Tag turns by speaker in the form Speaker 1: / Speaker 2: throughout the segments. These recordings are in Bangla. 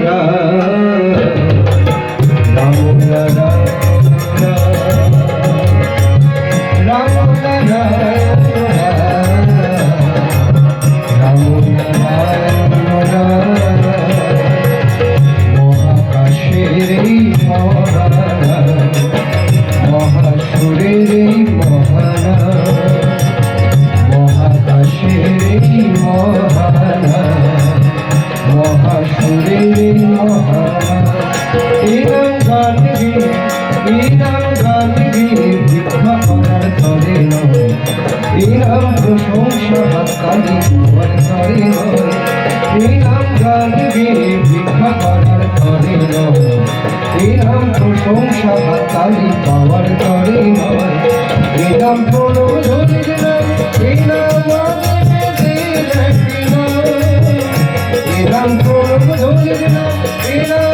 Speaker 1: মোরা হাতকালি ভুবন কারি নয় এই নাম জানবি ভিক্ষা করার তরে নয় এই নাম প্রশংসা হাতকালি পাওয়ার তরে নয় এই নাম প্রণোদনের নয় এই নাম এই নাম প্রণোদনের নয় এই নাম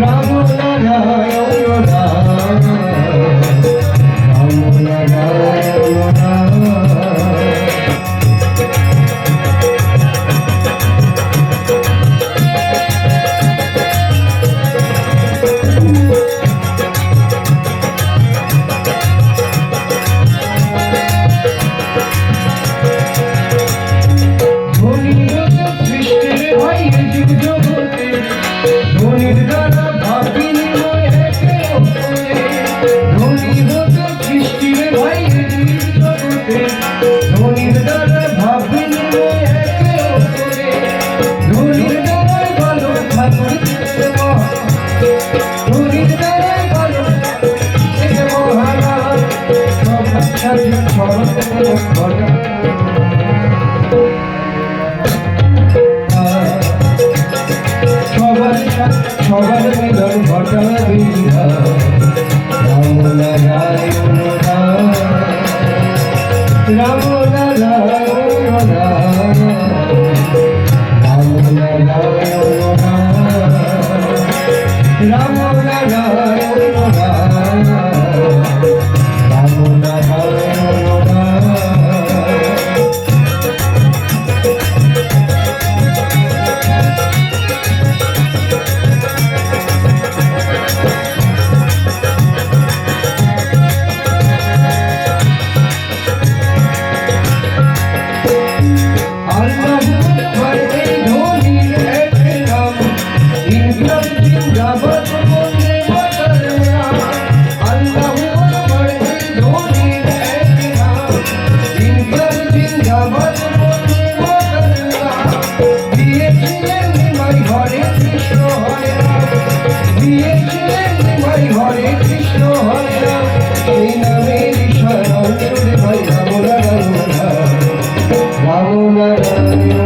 Speaker 1: Ram Bonito. Ram Ram Krishna হরে রাম। দিয়েছিলেন ভাই হরে কৃষ্ণ হরে রাম। এই নামের শরণ ভাই রাম রাম রাম। রাম রাম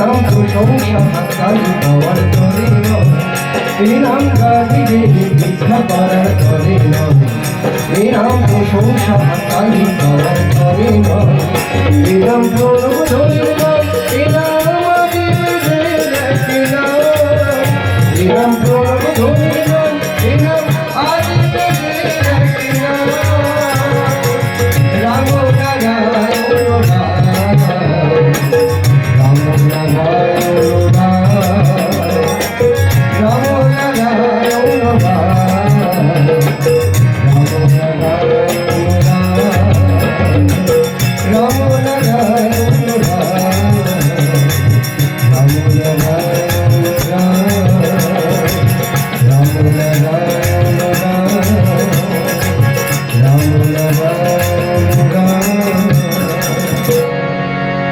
Speaker 1: নাম দুটো সকাল পাওয়ার করে এই নাম গাড়ি ভিক্ষা পাওয়ার করে এই নাম দুটো সকাল পাওয়ার করে নাম ধরো ধরে এই নাম আমাদের নাম ধরো নাম